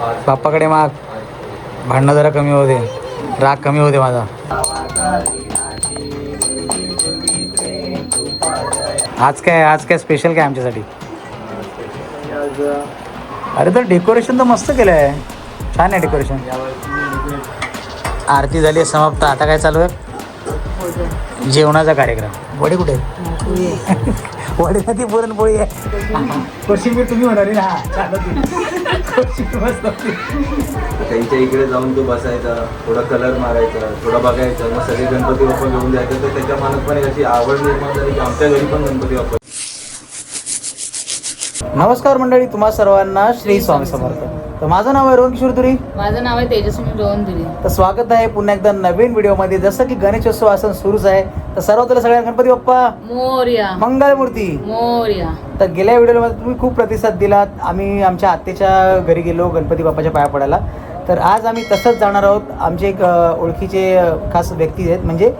बाप्पाकडे माग. भांडणं जरा कमी होते राग कमी होते माझा. आज काय आज काय स्पेशल काय आमच्यासाठी? अरे तर डेकोरेशन तर मस्त केलं आहे छान आहे डेकोरेशन आरती झाली आहे समाप्त. आता काय चालू आहे? जेवणाचा कार्यक्रम. वडे कुठे? वडे ना ती पुरणपोळी आहे. कोशिंबीर तुम्ही होणार ना. त्यांच्या इकडे जाऊन तो बसायचा थोडा कलर मारायचा थोडा बघायचा. मग सगळे गणपती बाप्पा घेऊन जायचं. तर त्याच्या मनात पण एक अशी आवड निर्माण झाली की आमच्या घरी पण गणपती बाप्पा नमस्कार मंडळी तुम्हा सर्वांना श्री स्वामी समर्थ. तर माझं नाव आहे रोहन किशोर तुरी माझं नाव आहे तेजस्विनी रोहन दिली तर स्वागत आहे पुन्हा एकदा नवीन व्हिडिओमध्ये. जसं की गणेशोत्सव असं सुरूच आहे तर सर्वत्र सगळ्या गणपती बाप्पा. मोर्या. मंगळमूर्ती. मोर्या. तर गेल्या व्हिडिओमध्ये तुम्ही खूप प्रतिसाद दिलात. आम्ही आमच्या आत्याच्या घरी गेलो गणपती बाप्पाच्या पाया पडायला. तर आज आम्ही तसंच जाणार आहोत. आमचे एक ओळखीचे खास व्यक्ती आहेत. म्हणजे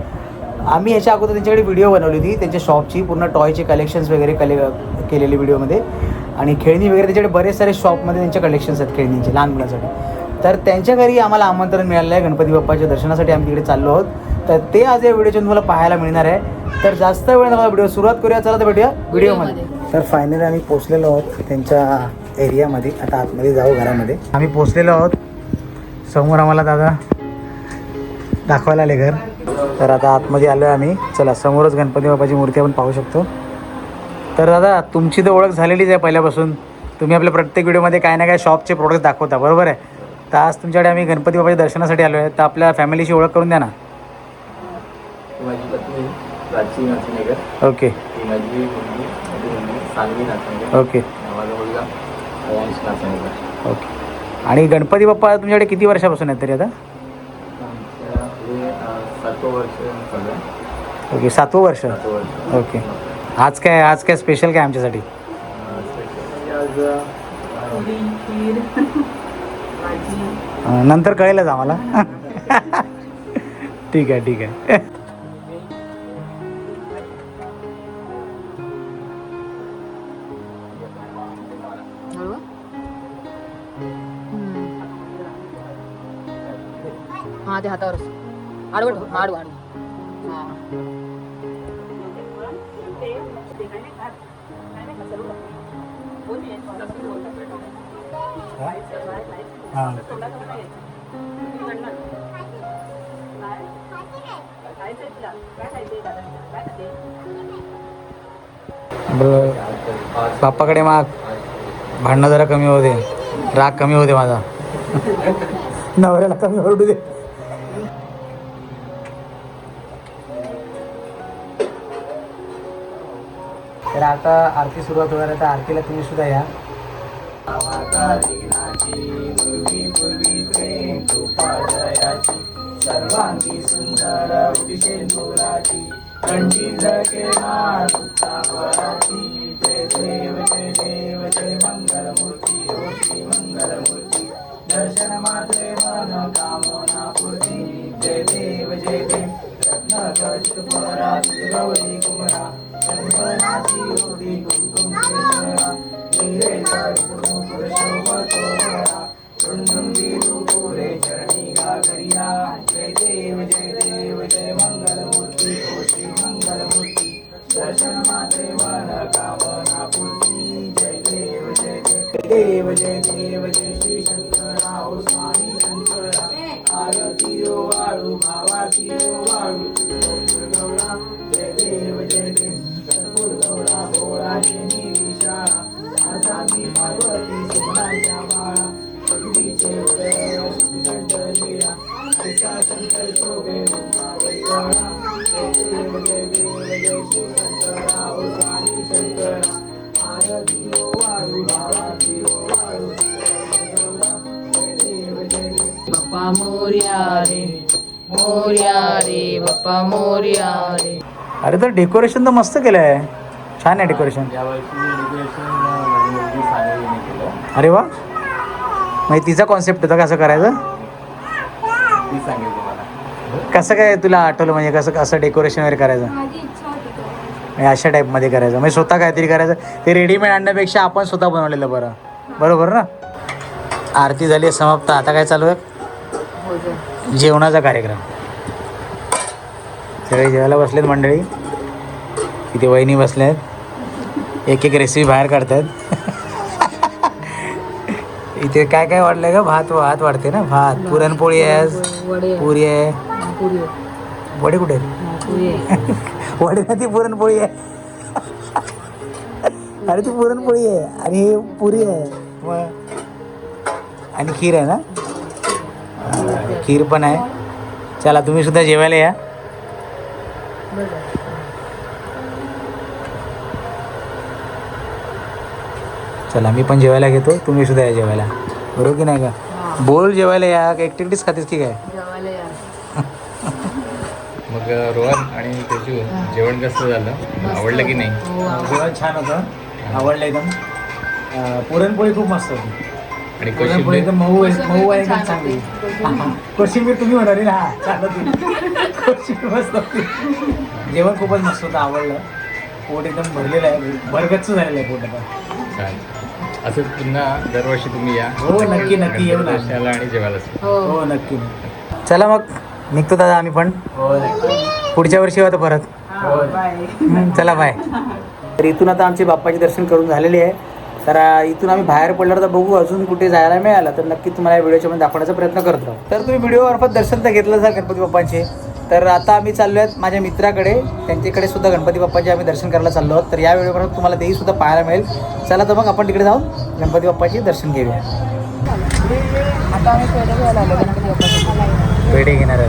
आम्ही ह्याच्या अगोदर त्यांच्याकडे व्हिडिओ बनवली होती त्यांच्या शॉपची पूर्ण टॉयचे कलेक्शन्स वगैरे कले केलेले व्हिडिओमध्ये. आणि खेळणी वगैरे त्यांच्याकडे बरेच सारे शॉपमध्ये त्यांचे कलेक्शन्स आहेत खेळणींचे लहान मुलांसाठी. तर त्यांच्या घरी आम्हाला आमंत्रण मिळालं आहे. गणपती बाप्पाच्या दर्शनासाठी आम्ही तिकडे चाललो आहोत. तर ते आज या व्हिडिओच्या तुम्हाला पाहायला मिळणार आहे. तर जास्त वेळ नका व्हिडिओ सुरुवात करूया. चला तर भेटूया व्हिडिओमध्ये. तर फायनली आम्ही पोचलेलो आहोत त्यांच्या एरियामध्ये आता आतमध्ये जाऊ घरामध्ये. आम्ही पोचलेलो आहोत. समोर आम्हाला दादा दाखवायला आले घर. तर आता आतमध्ये आलो आहे आम्ही. चला समोरच गणपती बाप्पाची मूर्ती आपण पाहू शकतो. तर दादा तुमची तर ओळख झालेलीच आहे पहिल्यापासून. तुम्ही आपल्या प्रत्येक व्हिडिओमध्ये काय ना काय शॉपचे प्रोडक्ट दाखवता बरोबर आहे? तर आज तुमच्याकडे आम्ही गणपती बाप्पाच्या दर्शनासाठी आलो आहे तर आपल्या फॅमिलीची ओळख करून द्या ना. ती माझी पत्नी प्राची नाचणेकर ओके. ती माझी मुलगी माझी मुलगी सानवी नाचणेकर ओके. माझा मुलगा अयांश नाचणेकर ओके. आणि गणपती बाप्पा तुमच्याकडे किती वर्षापासून आहेत तरी आता? आमच्या हे अं, सातवं वर्ष चालू आहे ओके सातवं वर्ष. सातवं वर्ष. ओके. आज काय आज काय स्पेशल काय आमच्यासाठी? नंतर कळेलच आम्हाला. ठीक आहे ठीक आहे. हां ते हातावर आडवड आडू आडू हा. हां बरं बाप्पाकडे माग. भांडणं जरा कमी होते राग कमी होते माझा. नवऱ्याला कमी ओरडू दे. तर आता आरती सुरुवात होणार आहे. तर आरतीला तुम्ही सुद्धा या. सर्वांगी सुंदर उदिशे नुराची. कंठी झळके जय देव जय देव जय मंगलमूर्ती. हो श्री मंगलमूर्ती. दर्शन मात्रे मन कामना पूर्ती. जय देव जय देव. रत्न गौरी. आरती ओ वाळू भावाती ओ वाळू गौरा जय देव जय देव सद्गुरु गौरा भोळा जय शाळा आता मी पार्वती सोनाच्या बाळा पृथ्वीचे उदय श्रीकंठ लीळा ऐसा शंकर शोभे रुपावरी गौरा जय देव जय देव जय श्री शंकरा ओ स्वामी शंकरा आरती बाप्पा मोर्या रे मोर्या रे बाप्पा मोर्या रे. अरे तर डेकोरेशन तर मस्त केलं आहे छान आहे डेकोरेशन अरे वा. म्हणजे तिचा कॉन्सेप्ट होता कसं करायचं? ती सांगेल तुम्हाला. कसं काय तुला आठवलं? म्हणजे कसं कसं डेकोरेशन वगैरे करायचं? म्हणजे अशा टाईपमध्ये करायचं. म्हणजे स्वतः काहीतरी करायचं. ते रेडीमेड आणण्यापेक्षा आपण स्वतः बनवलेलं बरं. बरोबर ना? आरती झाली आहे समाप्त. आता काय चालू आहे? जेवणाचा कार्यक्रम. सगळे जेवायला बसलेत मंडळी. इथे वहिनी बसल्यात. एक एक रेसिपी बाहेर काढतात. इथे काय काय वाढलंय का भात भात वाढते ना? भात. पुरणपोळी आहे पुरी आहे. वडे कुठे वडे ना ती पुरणपोळी आहे. अरे ती पुरणपोळी आहे. आणि हे पुरी आहे. आणि खीर आहे ना? हा, खीर पण आहे. चला तुम्ही सुद्धा जेवायला या. चला मी पण जेवायला घेतो. तुम्ही सुद्धा या जेवायला. बरोबर की नाही का? बोल जेवायला या. का एकटीच खातेस की काय? मग रोहन आणि तेजू जेवण कसं झालं? आवडलं की नाही? हो. जेवण छान होतं. आवडलं एकदम. पुरणपोळी खूप मस्त होती. आणि कोशिंबीर एकदम मऊ आहे मऊ आहे चांगली. हा, हा. कोशिंबीर तुम्ही म्हणाली ना हा छान होती कोशिंबीर मस्त होती. जेवण खूपच मस्त होतं आवडलं. पोट एकदम भरलेलं आहे. भरगच्च झालेलं आहे पोट आता. छान असंच पुन्हा दरवर्षी तुम्ही या. हो, नक्की, नक्की. येऊ ना. दर्शनाला आणि जेवायला हो. हो नक्की चला मग निघतो दादा आम्ही पण. हो पुढच्या वर्षी होतं परत. हम्म, चला बाय. तर इथून आता आमचे बाप्पाचे दर्शन करून झालेले आहे. तर इथून आम्ही बाहेर पडल्यावर तर बघू अजून कुठे जायला मिळालं. तर नक्की तुम्हाला या व्हिडिओच्या मध्ये दाखवण्याचा प्रयत्न करतो. तर तुम्ही व्हिडिओमार्फत दर्शन तर घेतलं असाल गणपती बाप्पांचे. तर आता आम्ही चाललो आहेत माझ्या मित्राकडे. त्यांच्याकडे सुद्धा गणपती बाप्पाचे आम्ही दर्शन करायला चाललो आहोत. तर या व्हिडिओपर्यंत तुम्हाला तेही सुद्धा पाहायला मिळेल. चला तर मग आपण तिकडे जाऊन गणपती बाप्पाचे दर्शन घेऊया. आता आम्ही पेढे आलो गणपती बाप्पासाठी. पेढे घेणार आहे?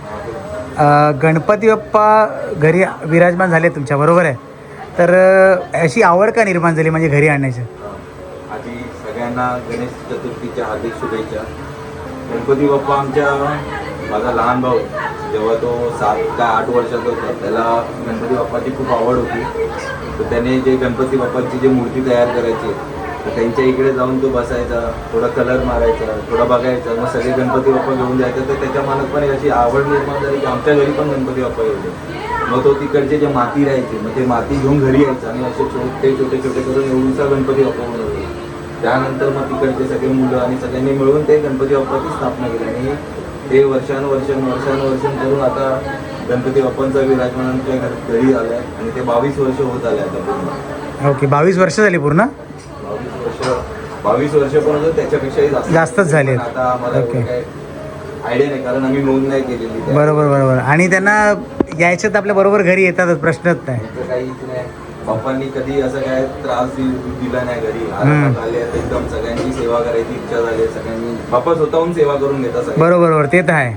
गणपती बाप्पा घरी विराजमान झाले तुमच्या बरोबर आहे. तर अशी आवड का निर्माण झाली म्हणजे घरी आणण्याची आधी सगळ्यांना गणेश चतुर्थीच्या हार्दिक शुभेच्छा. गणपती बाप्पा आमच्या माझा लहान भाऊ जेव्हा तो सात का आठ वर्षाचा होता त्याला गणपती बाप्पाची खूप आवड होती. तर त्याने जे गणपती बाप्पाची जी मूर्ती तयार करायची तर त्यांच्या इकडे जाऊन तो बसायचा थोडा कलर मारायचा थोडा बघायचा. मग सगळे गणपती बाप्पा घेऊन जायचं. तर त्याच्या मनात पण अशी आवड निर्माण झाली की आमच्या घरी पण गणपती बाप्पा येऊ मग तो तिकडचे जे माती राहायचे मग ते माती घेऊन घरी यायचं आणि असे छोटे छोटे छोटे करून एवढूसा गणपती बाप्पा बनवतो त्यानंतर मग तिकडचे सगळे मुलं आणि सगळ्यांनी मिळून ते गणपती बाप्पाची स्थापना केली. आणि ते वर्षानुवर्षान वर्षानुवर्षान करून आता गणपती बाप्पांचा विराजमान घरी आलाय. आणि ते बावीस वर्ष होत आले आता पूर्ण. ओके बावीस वर्ष झाली पूर्ण? बावीस वर्ष पण होतं त्याच्यापेक्षाही जास्त जास्तच झाले. आता आम्हाला ओके. आयडिया नाही कारण आम्ही नोंद नाही केलेली त्या. बरोबर बरोबर आणि त्यांना यायचं तर आपल्या बरोबर घरी येतातच प्रश्नच नाही त्यांचं काहीच नाही बाप्पांनी कधी असं काय त्रास दि- दिला नाही घरी. आरामात आले आहेत, एकदम सगळ्यांची सेवा करायची इच्छा झाली. सगळ्यांनी बाप्पा स्वतःहून सेवा करून घेतात. बरोबर बरोबर ते तर आहे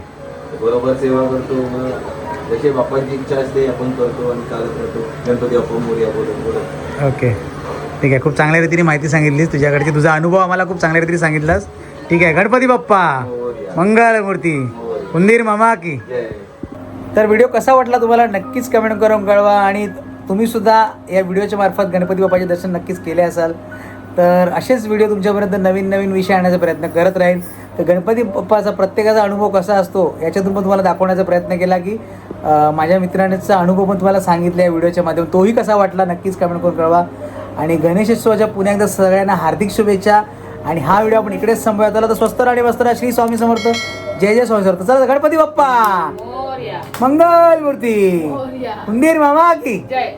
बरोबर सेवा करतो मग जशी बाप्पांची इच्छा असते आपण करतो आणि चालत राहतो गणपती बाप्पा मोर्या बोलत बोलत ओके ठीक आहे खूप चांगल्या रीतीने माहिती सांगितलीस. तुझ्याकडची तुझा अनुभव आम्हाला खूप चांगल्या रीतीने सांगितलास. ठीक आहे गणपती बाप्पा. मंगळ मूर्ती. उंदीर मामा की. तर व्हिडिओ कसा वाटला तुम्हाला नक्कीच कमेंट करून कळवा आणि तुम्ही सुद्धा या व्हिडिओच्या मार्फत गणपती बाप्पाचे दर्शन नक्कीच केले असाल. तर असेच व्हिडिओ तुमच्यापर्यंत नवीन नवीन विषय आणण्याचा प्रयत्न करत राहील तर गणपती बाप्पाचा प्रत्येकाचा अनुभव कसा असतो याच्यातून पण तुम्हाला दाखवण्याचा प्रयत्न केला की माझ्या मित्रांचा अनुभव पण तुम्हाला सांगितला या व्हिडिओच्या माध्यमातून. तोही कसा वाटला नक्कीच कमेंट करून कळवा. आणि गणेशोत्सवाच्या पुन्हा एकदा सगळ्यांना हार्दिक शुभेच्छा. आणि हा व्हिडिओ आपण इकडेच संपवूया त्याला तर स्वस्त आणि मस्त राहा. श्री स्वामी समर्थ. जय जय स्वामी समर्थ. चला गणपती बाप्पा. मंगल मूर्ती. उंदीर मामा की. जय.